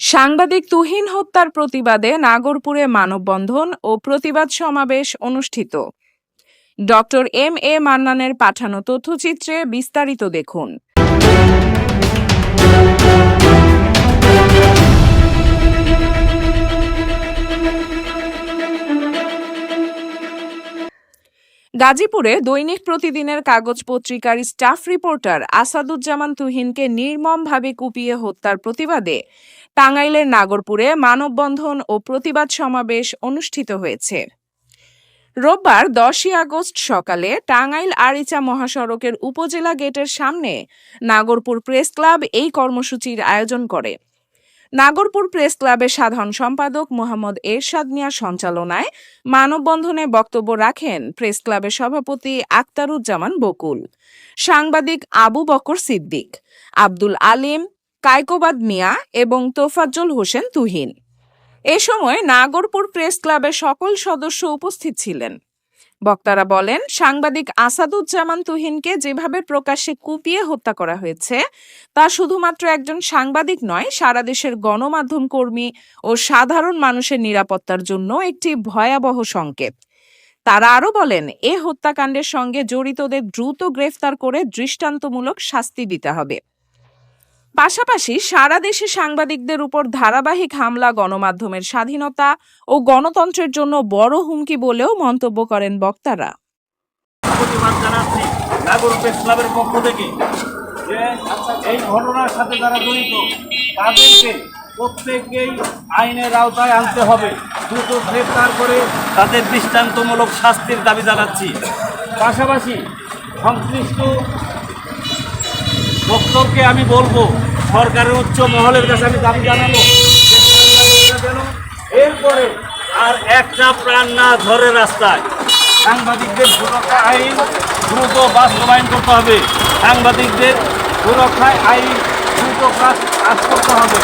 সাংবাদিক তুহিন হত্যার প্রতিবাদে নাগরপুরে মানববন্ধন ও প্রতিবাদ সমাবেশ অনুষ্ঠিত। ডক্টর এম এ মান্নানের পাঠানো তথ্যচিত্রে বিস্তারিত দেখুন। গাজীপুরে দৈনিক প্রতিদিনের কাগজ পত্রিকার স্টাফ রিপোর্টার আসাদুজ্জামান তুহিনকে নির্মমভাবে কুপিয়ে হত্যার প্রতিবাদে টাঙ্গাইলের নাগরপুরে মানববন্ধন ও প্রতিবাদ সমাবেশ অনুষ্ঠিত হয়েছে। রোববার দশই আগস্ট সকালে টাঙ্গাইল আরিচা মহাসড়কের উপজেলা গেটের সামনে নাগরপুর প্রেস ক্লাব এই কর্মসূচির আয়োজন করে। নাগরপুর প্রেস ক্লাবের সাধারণ সম্পাদক মোহাম্মদ এরশাদ মিয়ার সঞ্চালনায় মানববন্ধনে বক্তব্য রাখেন প্রেস ক্লাবের সভাপতি আক্তারুজ্জামান বকুল, সাংবাদিক আবু বকর সিদ্দিক, আব্দুল আলিম, কায়কোবাদ মিয়া এবং তোফাজ্জল হোসেন তুহিন। এ সময় নাগরপুর প্রেস ক্লাবের সকল সদস্য উপস্থিত ছিলেন। বক্তারা বলেন, সাংবাদিক আসাদুজ্জামান তুহিনকে যেভাবে প্রকাশ্যে কুপিয়ে হত্যা করা হয়েছে, তা শুধুমাত্র একজন সাংবাদিক নয়, সারা দেশের গণমাধ্যম কর্মী ও সাধারণ মানুষের নিরাপত্তার জন্য একটি ভয়াবহ সংকেত। তারা আরও বলেন, এ হত্যাকাণ্ডের সঙ্গে জড়িতদের দ্রুত গ্রেফতার করে দৃষ্টান্তমূলক শাস্তি দিতে হবে। পাশাপাশি সারা দেশে সাংবাদিকদের উপর ধারাবাহিক হামলা, গণমাধ্যমের স্বাধীনতা ও গণতন্ত্রের জন্য বড় হুমকি বলেও মন্তব্য করেন বক্তারা। পক্ষ থেকে এই ঘটনার সাথে তাদেরকে প্রত্যেককেই আইনের আওতায় আনতে হবে। দ্রুত গ্রেফতার করে তাদের দৃষ্টান্তমূলক শাস্তির দাবি জানাচ্ছি। পাশাপাশি সংশ্লিষ্ট বক্তব্যকে আমি বলব, সরকারের উচ্চ মহলের কাছে আমি দাবি জানাব এরপরে আর একটা প্রাণ না ধরে রাস্তায়। সাংবাদিকদের সুরক্ষা আইন দ্রুত বাস্তবায়ন করতে হবে। সাংবাদিকদের সুরক্ষায় আইন দ্রুত কাজ করতে হবে।